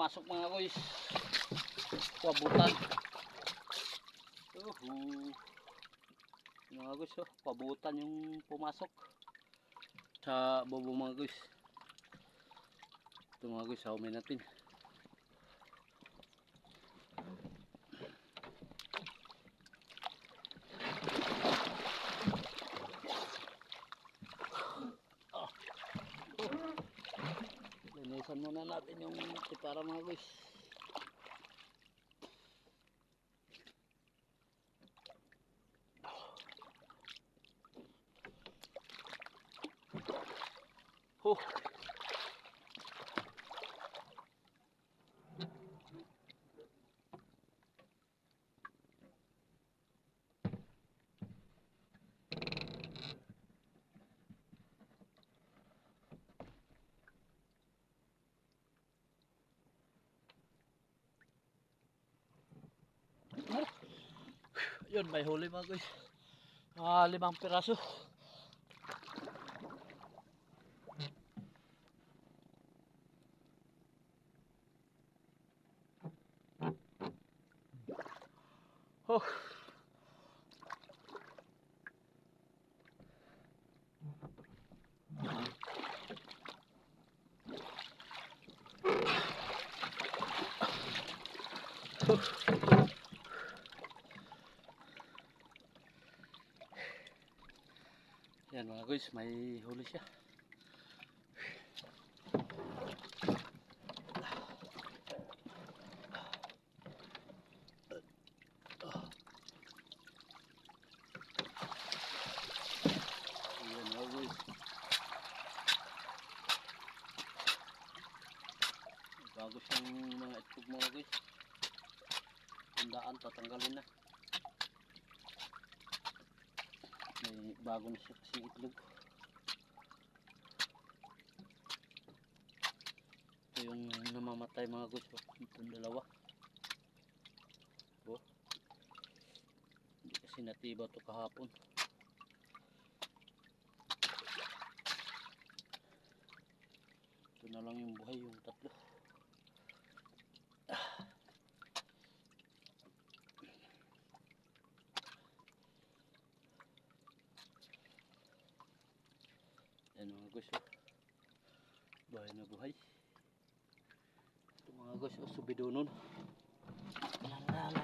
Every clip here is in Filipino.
pumasok mga guys. Pabutan. Uhu. Mga guys, oh, pabutan yung pumasok. Sa bobo mga guys. Ito mga guys, saumin natin. Linisan muna natin yung tipara mga guys. Huh. Yun, may huli mga guys. Ah, limang piraso. Oh. oh. Yan mga guys, may huli siya. Bago siyang mga itlog mga guys. Tandaan, tatanggalin na. May bago na siya kasi itlog. Ito yung namamatay mga guys. oh. Itong dalawa. Oh. Hindi kasi natiba to kahapon. Ito na lang yung Yan mga guys. Buhay na buhay. Ito mga guys. Oh, la. Ayan.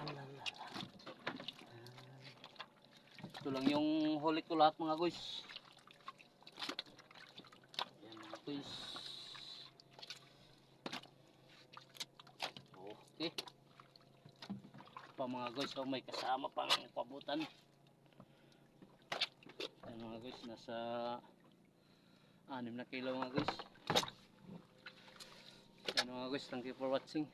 Ito lang yung huli ko lahat mga guys. Yan mga guys. Okay. Pa mga guys. Oh, may kasama pang pabutan. Yan mga guys. Nasa anim na kilo mga guys. Yan mga guys, thank you for watching.